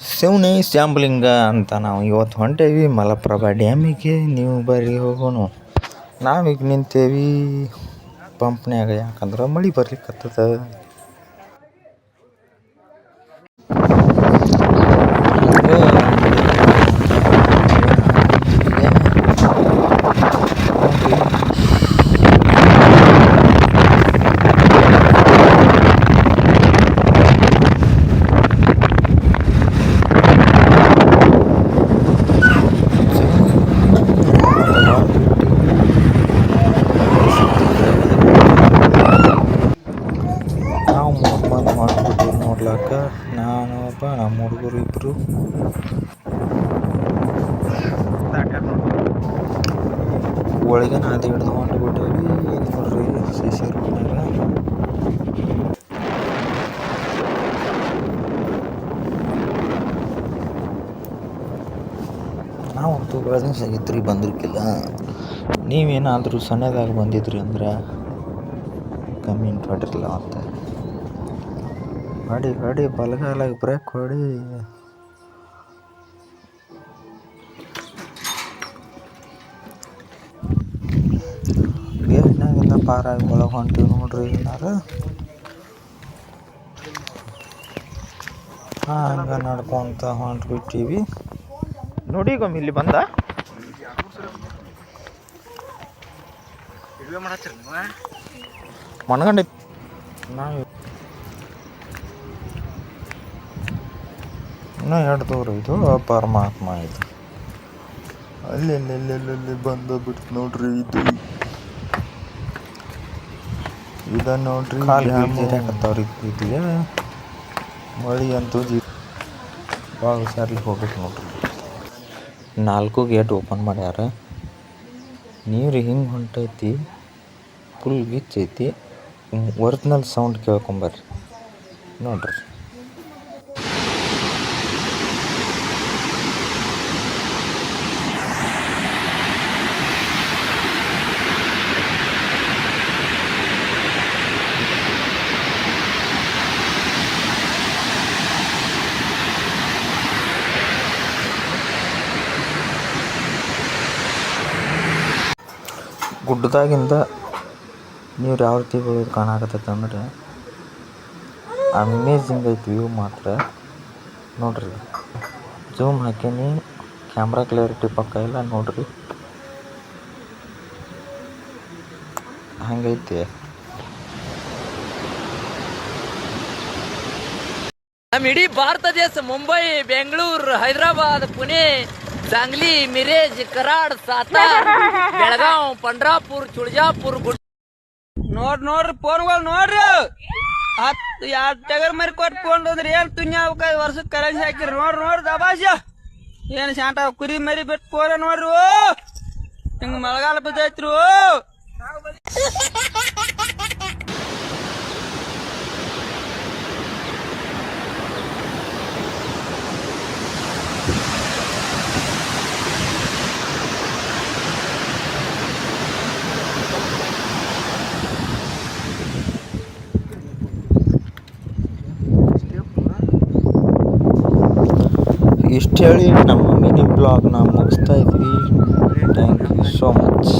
ಶಿವನಿ ಶ್ಯಾಂಬಲಿಂಗ ಅಂತ ನಾವು ಇವತ್ತು ಹೊಂಟೇವಿ. ಮಲಪ್ರಭಾ ಡ್ಯಾಮಿಗೆ ನೀವು ಬರ್ರಿ ಹೋಗೋಣ. ನಾವೀಗ ನಿಂತೇವಿ. ಪಂಪ್ನ್ಯಾಗ ಯಾಕಂದ್ರೆ ಮಳೆ ಬರ್ಲಿಕ್ಕತ್ತದ ನಾವು ಮೂರು ಮಂದಿ ಮಾಡ್ಬಿಟ್ಟಿವಿ ನಾನು ಒಬ್ಬ ನಮ್ಮ ಹುಡುಗರು ಇಬ್ಬರು ಒಳಗೆ ನಾದಿ ಹಿಡ್ದು ಹೊಂಟ್ಬಿಟ್ಟೇವಿ ನೋಡ್ರಿ ಸಿ ಸಿ ರೋಡ್ನಾಗ ನಾವಂತೂ ಬೆಳೆದಂಗೆ ಸಾಗಿತ್ರಿ ಬಂದಿರ್ಕಿಲ್ಲ. ನೀವೇನಾದರೂ ಸಣ್ಣದಾಗ ಬಂದಿದ್ರಿ ಅಂದ್ರೆ ಕಮ್ಮಿ ಮಾಡಿರಲ್ಲ ಅಂತ. ಹೊಡಿ ಹೊಡಿ ಬಲಗಾಲಾಗ ಬ್ರೇಕ್ ಹೊಡಿ. ಗೇಟ್ನಾಗೆಲ್ಲ ಪಾರಾಗಿ ಒಳಗೆ ಹೊಂಟಿವಿ ನೋಡ್ರಿ ಏನಾರ ಹಂಗೆ ನಡ್ಕೊಂತ ಹೊಂಟ್ಬಿಟ್ಟಿವಿ. ನೋಡಿ ಗೊಮ್ಮಿ ಇಲ್ಲಿ ಬಂದ? ಮಣ್ಗಂಡಿ. ನಾವು ಇನ್ನೂ ಎರಡು ದೂರ ಇದು ಪರಮಾತ್ಮ ಇದು. ಅಲ್ಲಿ ಬಂದು ಬಿಡ್ತು ನೋಡ್ರಿ ಇದು. ಇದ ನೋಡ್ರಿ ಜಿರಾಕತ್ತವ್ರಿ ಇದಿಗೆ ಮಳಿ ಅಂತೂ ಜಿ ಭಾಳ ಹುಷಾರ್ಲಿ ಹೋಗ್ಬೇಕು ನೋಡ್ರಿ. ನಾಲ್ಕು ಗೇಟ್ ಓಪನ್ ಮಾಡ್ಯಾರ. ನೀರು ಹಿಂಗೆ ಹೊಂಟೈತಿ ಫುಲ್ ಗಿಚ್ಚೈತಿ ಒರಿಜಿನಲ್ ಸೌಂಡ್ ಕೇಳ್ಕೊಂಬರ್ರಿ ನೋಡ್ರಿ ಗುಡ್ಡದಾಗಿಂದ ನೀರು ಯಾವ ರೀತಿ ಬೀಳೋದು ಕಾಣಕತ್ತೈತೆ ಅಂದ್ರೆ ಅಮೇಜಿಂಗ್ ಐತಿ ವ್ಯೂ ಮಾತ್ರ. ನೋಡ್ರಿ ಜೂಮ್ ಹಾಕೀನಿ ಕ್ಯಾಮ್ರಾ ಕ್ಲಾರಿಟಿ ಪಕ್ಕ ಇಲ್ಲ ನೋಡ್ರಿ. ಹಂಗೈತಿ. ನಮ್ಮ ಇಡೀ ಭಾರತ ದೇಶ ಮುಂಬೈ ಬೆಂಗಳೂರು ಹೈದರಾಬಾದ್ ಪುಣೆ ಸಾಂಗ್ಲಿ ಮಿರೇಜ್ ಕರಾಡ್ ಸಾತಾರ್ ಬೆಳಗಾವ್ ಪಂಡ್ರಾಪುರ್ ಚುಳಜಾಪುರ್ ಗುಡ್ ನೋಡ್ ನೋಡ್ರಿ ಫೋನ್ಗಳು ನೋಡ್ರಿ. ಹತ್ ಎರಡ್ ಟಗರ್ ಮರಿ ಫೋನ್ ಅಂದ್ರೆ ಏನ್ ತುನ್ಯ ವರ್ಷಕ್ಕೆ ಕರೆನ್ಸಿ ಹಾಕಿರಿ? ನೋಡ್ರಿ ನೋಡ್ರಿ ದಬಾಸ ಏನ್ ಶಾಂಟ ಕುರಿ ಮರಿ ಬಿಟ್ಟು ಪೋರ ನೋಡ್ರಿ? ಹಿಂಗ ಮಳೆಗಾಲ ಬಿದ್ದೈತ್ರಿ? ಇಷ್ಟು ಹೇಳಿ ನಮ್ಮ ಮಿನಿ ಬ್ಲಾಗ್ನ ಮುಗಿಸ್ತಾ ಇದ್ವಿ ಥ್ಯಾಂಕ್ ಯು ಸೋ ಮಚ್